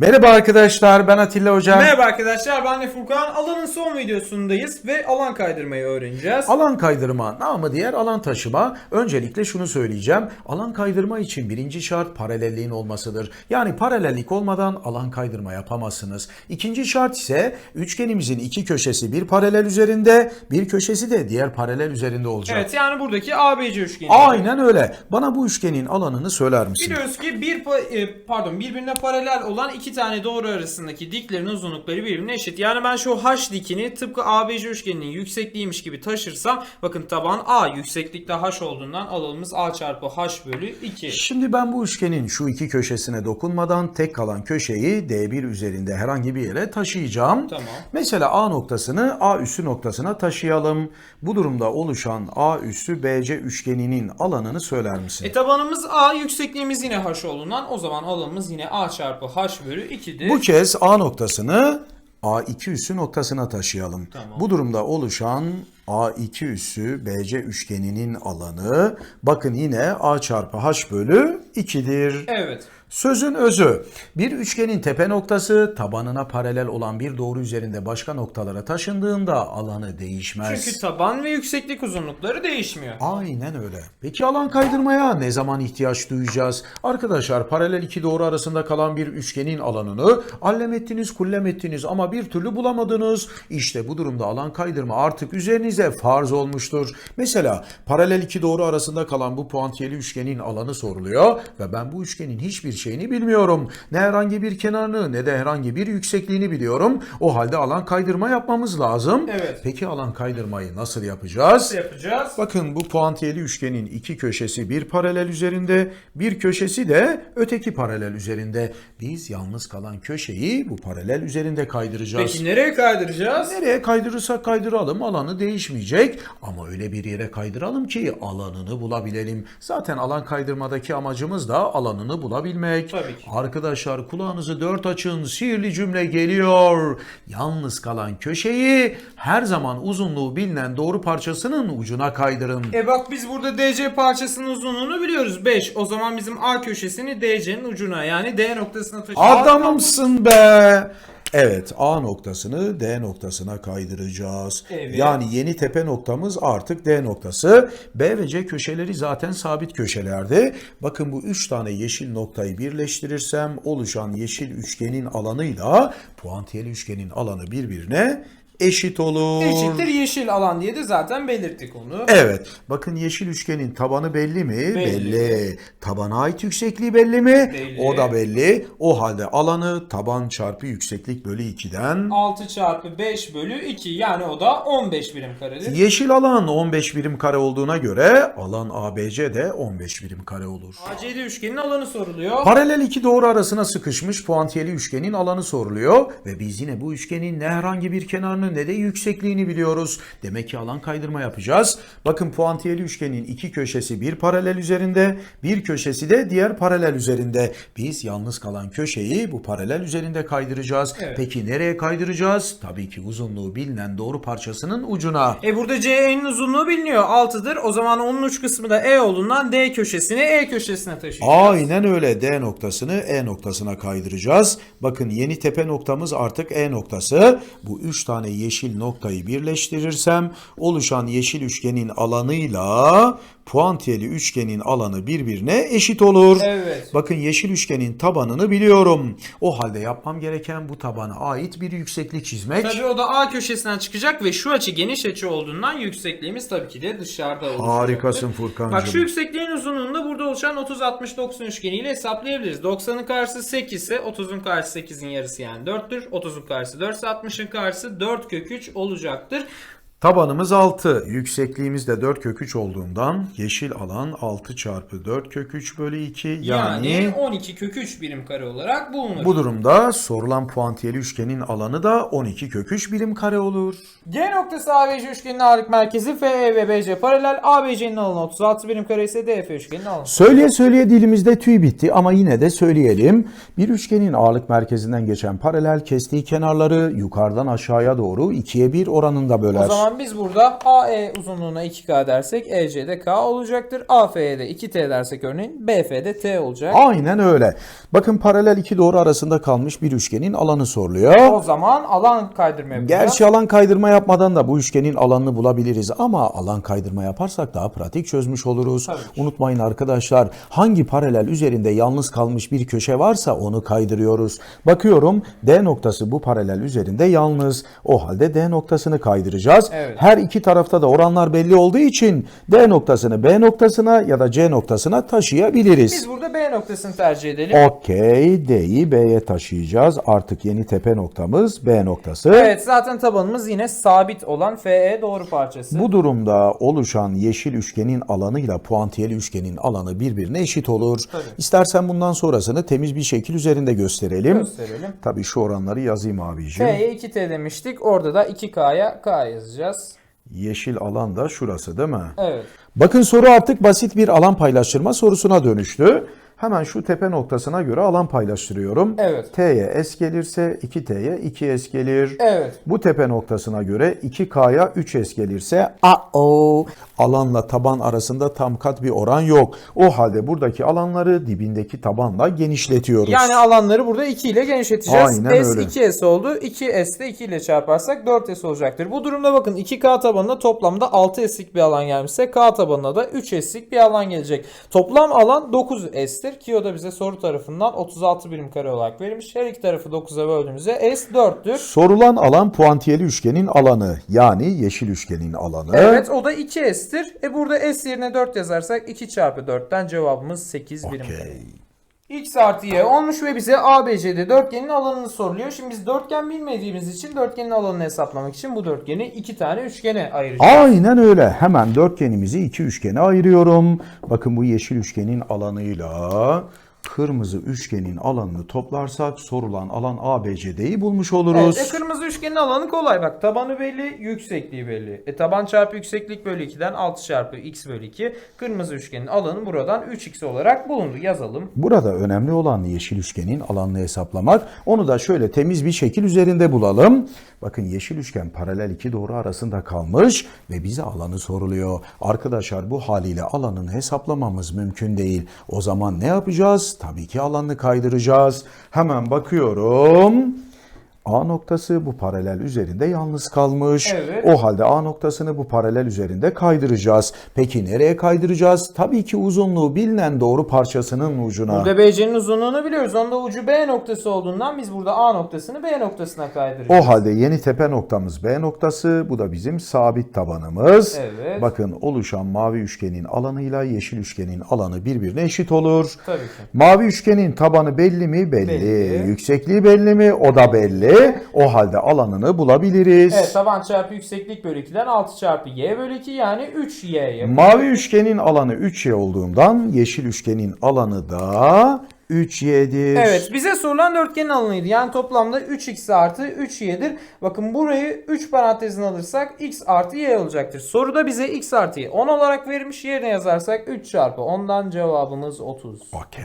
Merhaba arkadaşlar ben Atilla Hocam. Merhaba arkadaşlar ben de Furkan. Alanın son videosundayız ve alan kaydırmayı öğreneceğiz. Alan kaydırma namı diğer alan taşıma. Öncelikle şunu söyleyeceğim. Alan kaydırma için birinci şart paralelliğin olmasıdır. Yani paralellik olmadan alan kaydırma yapamazsınız. İkinci şart ise üçgenimizin iki köşesi bir paralel üzerinde, bir köşesi de diğer paralel üzerinde olacak. Evet yani buradaki ABC üçgeni. Aynen öyle. Bana bu üçgenin alanını söyler misin? Biliyoruz ki bir e, pardon birbirine paralel olan iki tane doğru arasındaki diklerin uzunlukları birbirine eşit. Yani ben şu H dikini tıpkı ABC üçgeninin yüksekliğiymiş gibi taşırsam bakın taban A yükseklikte H olduğundan alanımız A çarpı H bölü 2. Şimdi ben bu üçgenin şu iki köşesine dokunmadan tek kalan köşeyi D1 üzerinde herhangi bir yere taşıyacağım. Tamam. Mesela A noktasını A üssü noktasına taşıyalım. Bu durumda oluşan A üssü BC üçgeninin alanını söyler misin? E tabanımız A yüksekliğimiz yine H olduğundan o zaman alanımız yine A çarpı H bölü 2'dir. Bu kez A noktasını A2 üssü noktasına taşıyalım. Tamam. Bu durumda oluşan A2 üssü BC üçgeninin alanı bakın yine A çarpı H bölü 2'dir. Evet. Sözün özü. Bir üçgenin tepe noktası tabanına paralel olan bir doğru üzerinde başka noktalara taşındığında alanı değişmez. Çünkü taban ve yükseklik uzunlukları değişmiyor. Aynen öyle. Peki alan kaydırmaya ne zaman ihtiyaç duyacağız? Arkadaşlar paralel iki doğru arasında kalan bir üçgenin alanını allem ettiniz kullem ettiniz ama bir türlü bulamadınız. İşte bu durumda alan kaydırma artık üzerinize farz olmuştur. Mesela paralel iki doğru arasında kalan bu puantiyeli üçgenin alanı soruluyor ve ben bu üçgenin hiçbir şeyini bilmiyorum. Ne herhangi bir kenarını ne de herhangi bir yüksekliğini biliyorum. O halde alan kaydırma yapmamız lazım. Evet. Peki alan kaydırmayı nasıl yapacağız? Nasıl yapacağız? Bakın bu puantiyeli üçgenin iki köşesi bir paralel üzerinde, bir köşesi de öteki paralel üzerinde. Biz yalnız kalan köşeyi bu paralel üzerinde kaydıracağız. Peki nereye kaydıracağız? Nereye kaydırırsak kaydıralım alanı değişmeyecek ama öyle bir yere kaydıralım ki alanını bulabilelim. Zaten alan kaydırmadaki amacımız da alanını bulabilmek. Tabii ki. Arkadaşlar kulağınızı dört açın sihirli cümle geliyor. Yalnız kalan köşeyi her zaman uzunluğu bilinen doğru parçasının ucuna kaydırın. E bak biz burada DC parçasının uzunluğunu biliyoruz 5. O zaman bizim A köşesini DC'nin ucuna yani D noktasına taşıyacağız. Adamımsın be. Evet A noktasını D noktasına kaydıracağız. Evet. Yani yeni tepe noktamız artık D noktası. B ve C köşeleri zaten sabit köşelerdi. Bakın bu üç tane yeşil noktayı birleştirirsem oluşan yeşil üçgenin alanıyla puantiyeli üçgenin alanı birbirine eşit olur. Eşittir yeşil alan diye de zaten belirttik onu. Evet. Bakın yeşil üçgenin tabanı belli mi? Belli. Tabana ait yüksekliği belli mi? Belli. O da belli. O halde alanı taban çarpı yükseklik bölü 2'den 6 çarpı 5 bölü 2 yani o da 15 birim karedir. Yeşil alan 15 birim kare olduğuna göre alan ABC de 15 birim kare olur. ACD üçgenin alanı soruluyor. Paralel iki doğru arasına sıkışmış puantiyeli üçgenin alanı soruluyor ve biz yine bu üçgenin ne herhangi bir kenarını ne de yüksekliğini biliyoruz. Demek ki alan kaydırma yapacağız. Bakın puantiyeli üçgenin iki köşesi bir paralel üzerinde, bir köşesi de diğer paralel üzerinde. Biz yalnız kalan köşeyi bu paralel üzerinde kaydıracağız. Evet. Peki nereye kaydıracağız? Tabii ki uzunluğu bilinen doğru parçasının ucuna. E burada CE'nin uzunluğu biliniyor 6'dır. O zaman onun uç kısmı da E olduğundan D köşesini E köşesine taşıyacağız. Aynen öyle D noktasını E noktasına kaydıracağız. Bakın yeni tepe noktamız artık E noktası. Bu üç tane yeşil noktayı birleştirirsem oluşan yeşil üçgenin alanıyla puantiyeli üçgenin alanı birbirine eşit olur. Evet. Bakın yeşil üçgenin tabanını biliyorum. O halde yapmam gereken bu tabana ait bir yükseklik çizmek. Tabii o da A köşesinden çıkacak ve şu açı geniş açı olduğundan yüksekliğimiz tabii ki de dışarıda olacak. Harikasın Furkancığım. Bak şu yüksekliğin uzunluğunu da burada oluşan 30 60 90 üçgeniyle hesaplayabiliriz. 90'ın karşısı 8 ise 30'un karşısı 8'in yarısı yani 4'tür. 30'un karşısı 4 ise 60'ın karşısı 4 kök 3 olacaktır. Tabanımız 6. Yüksekliğimiz de 4 kök 3 olduğundan yeşil alan 6 çarpı 4 kök 3 bölü 2 yani, Yani, 12 kök 3 birim kare olarak bulunur. bu durumda sorulan puantiyeli üçgenin alanı da 12 kök 3 birim kare olur. G noktası ABC üçgeninin ağırlık merkezi FE ve BC paralel. ABC'nin alanı 36 birim kare ise DF üçgeninin alanı. Söyleye söyleye dilimizde tüy bitti ama yine de söyleyelim. Bir üçgenin ağırlık merkezinden geçen paralel kestiği kenarları yukarıdan aşağıya doğru 2'ye 1 oranında böler. O zaman zaman biz burada AE uzunluğuna 2K dersek EC'de K olacaktır. AF'ye de 2T dersek örneğin BF'de T olacak. Aynen öyle. Bakın paralel iki doğru arasında kalmış bir üçgenin alanı soruluyor. O zaman alan kaydırma yapacağız. Gerçi alan kaydırma yapmadan da bu üçgenin alanını bulabiliriz ama alan kaydırma yaparsak daha pratik çözmüş oluruz. Tabii. Unutmayın arkadaşlar hangi paralel üzerinde yalnız kalmış bir köşe varsa onu kaydırıyoruz. Bakıyorum D noktası bu paralel üzerinde yalnız. O halde D noktasını kaydıracağız. Evet. Her iki tarafta da oranlar belli olduğu için D noktasını B noktasına ya da C noktasına taşıyabiliriz. Biz burada B noktasını tercih edelim. Okey D'yi B'ye taşıyacağız. Artık yeni tepe noktamız B noktası. Evet zaten tabanımız yine sabit olan FE doğru parçası. Bu durumda oluşan yeşil üçgenin alanıyla puantiyeli üçgenin alanı birbirine eşit olur. Tabii. İstersen bundan sonrasını temiz bir şekil üzerinde gösterelim. gösterelim. Tabii şu oranları yazayım abiciğim. F'ye 2T demiştik. Orada da 2K'ya K yazacağız. Yeşil alan da şurası değil mi? Evet. Bakın soru artık basit bir alan paylaştırma sorusuna dönüştü. Hemen şu tepe noktasına göre alan paylaştırıyorum. Evet. T'ye S gelirse 2T'ye 2S gelir. Evet. Bu tepe noktasına göre 2K'ya 3S gelirse a-o alanla taban arasında tam kat bir oran yok. O halde buradaki alanları dibindeki tabanla genişletiyoruz. Yani alanları burada 2 ile genişleteceğiz. Aynen S öyle. 2S oldu. 2S de 2 ile çarparsak 4S olacaktır. Bu durumda bakın 2K tabanına toplamda 6S'lik bir alan gelmişse K tabanına da 3S'lik bir alan gelecek. Toplam alan 9S'tir ki o da bize soru tarafından 36 birim kare olarak verilmiş. Her iki tarafı 9'a böldüğümüzde S 4'tür. Sorulan alan puantiyeli üçgenin alanı yani yeşil üçgenin alanı. Evet o da 2S'tir. E burada S yerine 4 yazarsak 2 çarpı 4'ten cevabımız 8 birim kare. X artı Y olmuş ve bize ABCD dörtgenin alanını soruluyor. Şimdi biz dörtgen bilmediğimiz için dörtgenin alanını hesaplamak için bu dörtgeni iki tane üçgene ayıracağız. Aynen öyle. Hemen dörtgenimizi iki üçgene ayırıyorum. Bakın bu yeşil üçgenin alanıyla kırmızı üçgenin alanını toplarsak sorulan alan ABCD'yi bulmuş oluruz. Evet, e, kırmızı üçgenin alanı kolay. Bak tabanı belli, yüksekliği belli. E taban çarpı yükseklik bölü 2'den 6 çarpı x bölü 2. Kırmızı üçgenin alanı buradan 3x olarak bulundu. Yazalım. Burada önemli olan yeşil üçgenin alanını hesaplamak. Onu da şöyle temiz bir şekil üzerinde bulalım. Bakın yeşil üçgen paralel iki doğru arasında kalmış ve bize alanı soruluyor. Arkadaşlar bu haliyle alanını hesaplamamız mümkün değil. O zaman ne yapacağız? Tabii ki alanını kaydıracağız. Hemen bakıyorum. A noktası bu paralel üzerinde yalnız kalmış. Evet. O halde A noktasını bu paralel üzerinde kaydıracağız. Peki nereye kaydıracağız? Tabii ki uzunluğu bilinen doğru parçasının ucuna. Burada BC'nin uzunluğunu biliyoruz. Onda ucu B noktası olduğundan biz burada A noktasını B noktasına kaydıracağız. O halde yeni tepe noktamız B noktası. Bu da bizim sabit tabanımız. Evet. Bakın oluşan mavi üçgenin alanıyla yeşil üçgenin alanı birbirine eşit olur. Tabii ki. Mavi üçgenin tabanı belli mi? Belli. Belli. Yüksekliği belli mi? O da belli. O halde alanını bulabiliriz. Evet taban çarpı yükseklik bölü 2'den 6 çarpı y bölü 2 yani 3y yapıyor. Mavi üçgenin alanı 3y olduğundan yeşil üçgenin alanı da 3y'dir. Evet bize sorulan dörtgenin alanıydı. Yani toplamda 3x artı 3y'dir. Bakın burayı 3 parantezine alırsak x artı y olacaktır. Soruda bize x artı y 10 olarak verilmiş. Yerine yazarsak 3 çarpı 10'dan cevabımız 30. Okey.